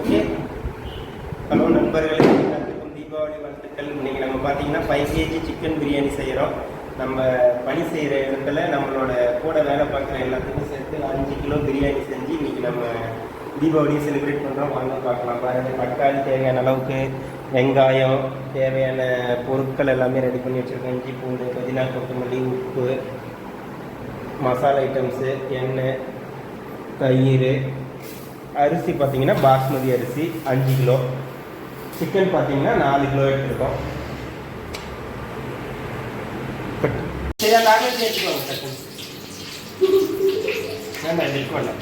Okay hello நண்பர்களே. எல்லாத்துக்கும் தீபாவளி வாழ்த்துக்கள். இன்றைக்கி நம்ம பார்த்தீங்கன்னா ஃபைவ் கேஜி சிக்கன் பிரியாணி செய்கிறோம் நம்ம பணி செய்கிற இடத்துல நம்மளோட கூட வேலை பார்க்குற எல்லாத்துக்கும் சேர்த்து அஞ்சு கிலோ பிரியாணி செஞ்சு இன்றைக்கி நம்ம தீபாவளியை செலிப்ரேட் பண்ணுறோம் வாங்க பார்க்கலாம். பாருங்கள் தக்காளி தேவையான அளவுக்கு வெங்காயம் தேவையான பொருட்கள் எல்லாமே ரெடி பண்ணி வச்சுருக்கோம். இஞ்சி பூண்டு புதினா கொத்தமல்லி உப்பு மசாலா ஐட்டம்ஸு எண்ணெய் தயிர் அரிசி பார்த்தீங்கன்னா பாஸ்மதி அரிசி அஞ்சு கிலோ. சிக்கன் பார்த்தீங்கன்னா நாலு கிலோ எடுத்துருக்கோம். சரி அந்த ஆர்டர் எடுத்துக்கோங்க டக்குனு வேண்டாம் இது எடுக்க வேண்டாம்.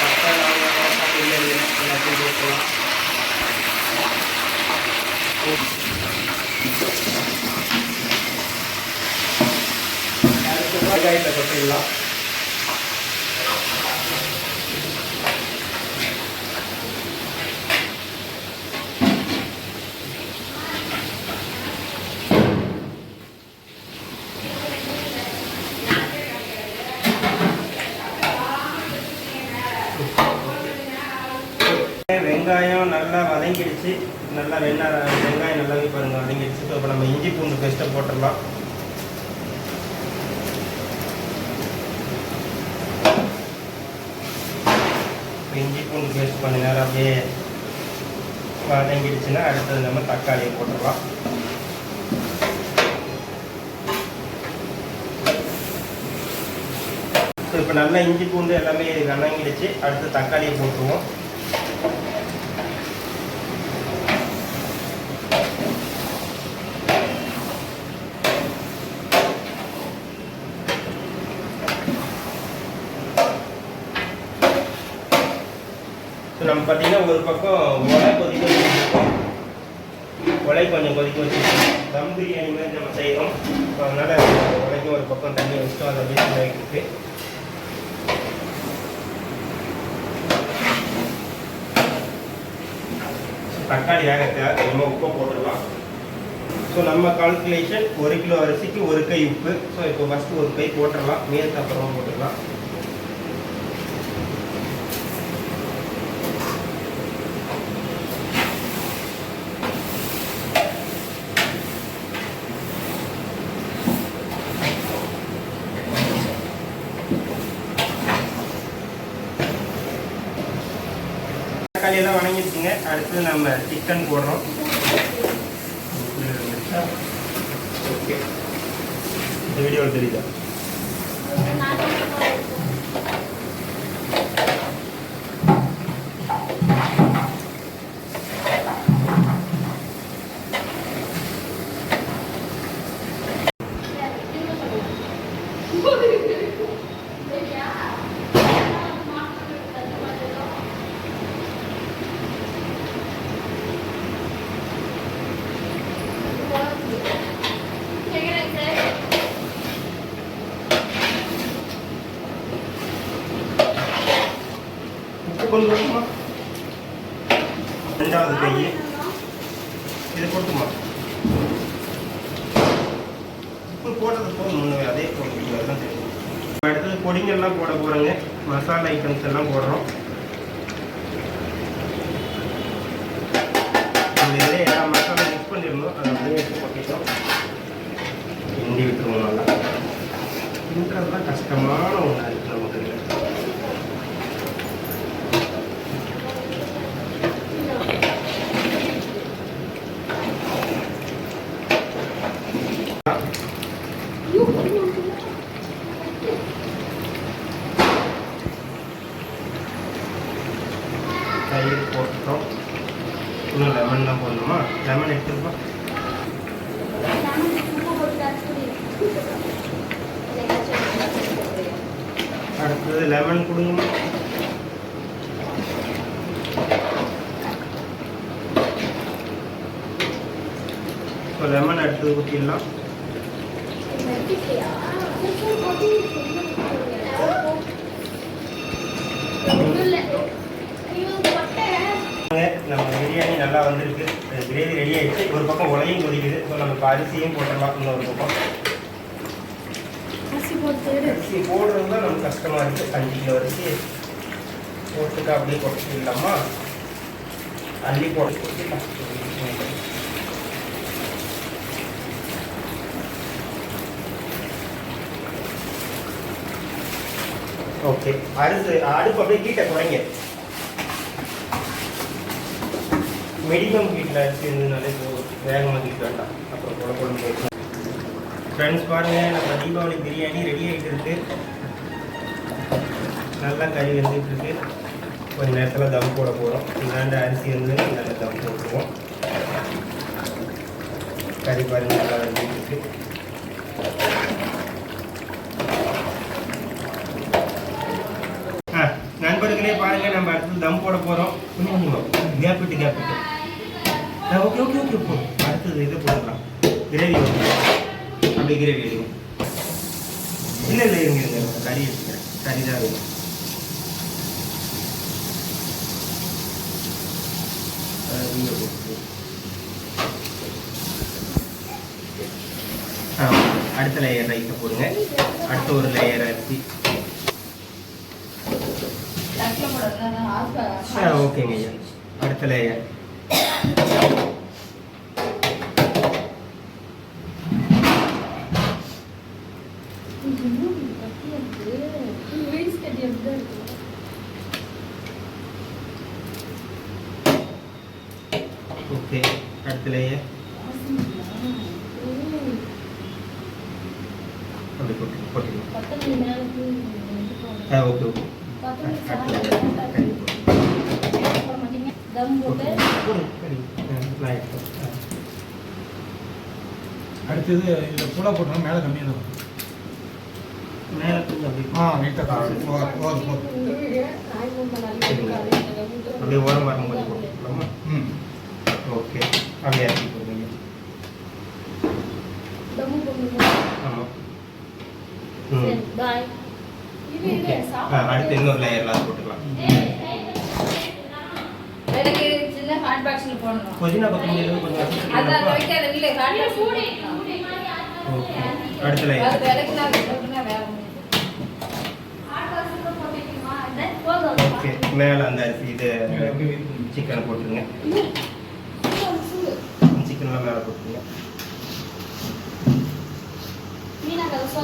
பட்டை, லவங்கம், இல்லை, இல்லை, எல்லாத்தையும் சேர்த்துக்கலாம். அடுத்து வெங்காயத்தை வெங்காயம் நல்லா வதங்கிடுச்சு. நல்லா வெங்காயம் வெங்காயம் நல்லாவே பாருங்கள் வதங்கிடுச்சு. இப்போ நம்ம இஞ்சி பூண்டு பேஸ்ட்டை போட்டுடலாம் இப்போ இஞ்சி பூண்டு கொஞ்ச நேரம் அப்படியே வதங்கிடுச்சுன்னா அடுத்தது நம்ம தக்காளியை போட்டுடலாம். ஸோ இப்போ நல்லா இஞ்சி பூண்டு எல்லாமே வதங்கிடுச்சு அடுத்து தக்காளியை போட்டுருவோம். நம்ம பார்த்தீங்கன்னா ஒரு பக்கம் உலை கொதிக்க வச்சுருக்கோம். உலை கொஞ்சம் கொதிக்க வச்சுருக்கோம். தம் பிரியாணி மாதிரி நம்ம செய்கிறோம் ஸோ அதனால் உலைக்கும் ஒரு பக்கம் தண்ணி வச்சுட்டோம். அதை அப்படியே வைக்கிட்டு தக்காளி வேகத்தை நம்ம உப்பை போட்டுடலாம். ஸோ நம்ம கால்குலேஷன் ஒரு கிலோ அரிசிக்கு ஒரு கை உப்பு. ஸோ இப்போ ஃபஸ்ட்டு ஒரு கை போட்டுடலாம். மேற்கு அப்புறமா போட்டுடலாம். தக்காளி எல்லாம் வணங்கிடுச்சுங்க அடுத்து நம்ம சிக்கன் போடுறோம். ஓகே இந்த வீடியோவில் தெரியுதா? கொண்டுமா ரெண்டாவது கை. இது போட்டுமா இப்போ போட்டது போதும் முன்னே அதே போட்டு தான் தெரியும். இப்போ இடத்துல பொடிங்கெல்லாம் போட போகிறோங்க மசாலா ஐட்டம்ஸ் எல்லாம் போடுறோம். இதிலே எல்லா மசாலா மிக்ஸ் பண்ணிடணும் அதை அப்படியே எடுத்து கொட்டிட்டோம் இண்டி விட்டுருவோம் நல்லா தான் கஷ்டமான ஒன்றா இருக்குது நமக்கு இதுல. தயிர் போட்டுட்டோம் இன்னும் லெமன்லாம் போடணுமா லெமன் எடுத்துருப்போம் அடுத்தது லெமன் கொடுங்கம்மா. இப்போ லெமன் அடுத்தது ஊற்றிடலாம் நம்ம பிரியாணி நல்லா வந்திருக்கு. கிரேவி ரெடி ஆயிடுச்சு. ஒரு பக்கம் உலையும் கொதிக்குது. ஸோ நம்ம இப்போ அரிசியும் போட்டுடலாம் இன்னொரு பக்கம். அரிசி போடுறது தான் நமக்கு கஷ்டமா இருக்கு. அஞ்சு கிலோ அரிசி போட்டுட்டு அப்படியே கொட்டிடலாமா? அள்ளி போட்டு கொட்டிடலாம். ஓகே. அடுத்து அடுப்பு அப்படியே கீட்டை குறைங்க. மினிமம் வீட்டில் அரிசி இருந்ததுனாலே போதும் வேகமாக ஹீட் வேண்டாம். அப்புறம் கூட குழம்பு போயிடும் ஃப்ரெண்ட்ஸ் பாருங்கள் நம்ம தீபாவளி பிரியாணி ரெடி ஆகிட்டு இருக்கு. நல்லா கறி வந்துட்டு இருக்கு. கொஞ்சம் நேரத்தில் தம் போட போகிறோம் இந்தாண்ட அரிசி வந்து நல்லா தம் போட்டுருவோம். கறி பாருங்க நல்லா வந்துட்டு இருக்கு. நண்பர்களே பாருங்க நம்ம அடுத்து தம் போட போகிறோம் கொஞ்சம் கேப்பிட்டு ஓகே ஓகே ஓகே போ. அடுத்தது இதை போடலாம் கிரேவி அப்படியே கிரேவி எடுங்க இல்லை இல்லை இருங்க இருங்க கறி எடுத்துக்கிறேன் கறி தான். ஆ, அடுத்த லேயர் ரைஸை போடுங்க. அடுத்த ஒரு லேயர் அரிசி ஆ ஓகேங்க ஐயா. அடுத்த லேயர் ஓகே அடுத்த அப்படி போட்டு போட்டுக்கலாம் ஆ ஓகே ஓகே சரி. அடுத்தது இதில் கூட போட்டோம்னா மேலே கம்மியாக தான் வரும். மேலே ஆ லைட்டாக போதும் போதும் போதும் அப்படியே ஓரம் வரும் கொஞ்சம் போட்டுக்கலாமா? ம். ஓகே. அப்படியே இறக்கி போடுங்க ஆமாம் ம். ஓகே. அடுத்து இன்னொரு லேயர்லாம் போட்டுக்கலாம். புதினா கொத்தமல்லி கொஞ்சம் வச்சுக்கலாம் வைக்காத இல்லை ஹாட் பாக்ஸ் ஓகே அடுத்த லேயர் அது விலைக்குனா விலைக்குனா வேற ஒண்ணு. ஓகே மேலே அந்த அரிசி இது சிக்கன் போட்டுருங்க சிக்கன்லாம் மேலே போட்டுருங்க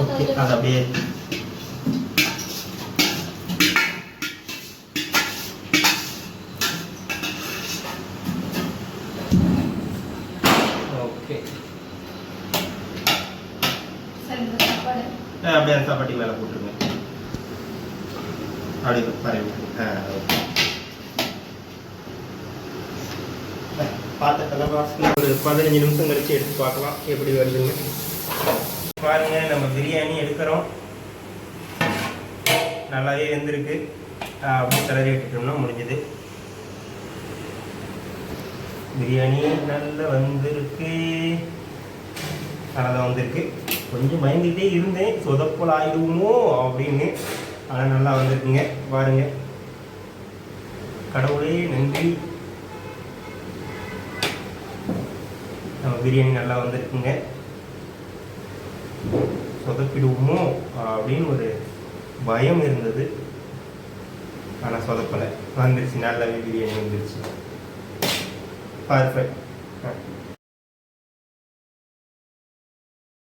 ஓகே அது அப்படியே ஓகே சரி இந்த சாப்பாடு ஆ, அப்படியே அந்த சப்பாத்தி மேலே போட்டுருங்க அப்படியே பரவி விட்டுருங்க. ஒரு பதினஞ்சு நிமிஷம் கழிச்சு எடுத்து பார்க்கலாம். எப்படி வருதுன்னு. பாருங்க நம்ம பிரியாணி எடுக்கிறோம். நல்லாவே வெந்திருக்கு. அப்படி அப்படியே கிளறி விட்டுட்டோம்னா முடிஞ்சது. பிரியாணி நல்லா வந்திருக்கு. நல்லா தான் வந்திருக்கு. கொஞ்சம் பயந்துக்கிட்டே இருந்தேன். சொதப்பல் ஆயிடுவோமோ அப்படின்னு. ஆனால் நல்லா வந்திருக்குங்க. பாருங்க. கடவுளே நன்றி. நம்ம பிரியாணி நல்லா வந்திருக்குங்க. சொதப்பிடுவோமோ அப்படின்னு ஒரு பயம் இருந்தது. ஆனால் சொதப்பலை. வந்துருச்சு. நல்லாவே பிரியாணி வந்துருச்சு. பர்ஃபெக்ட்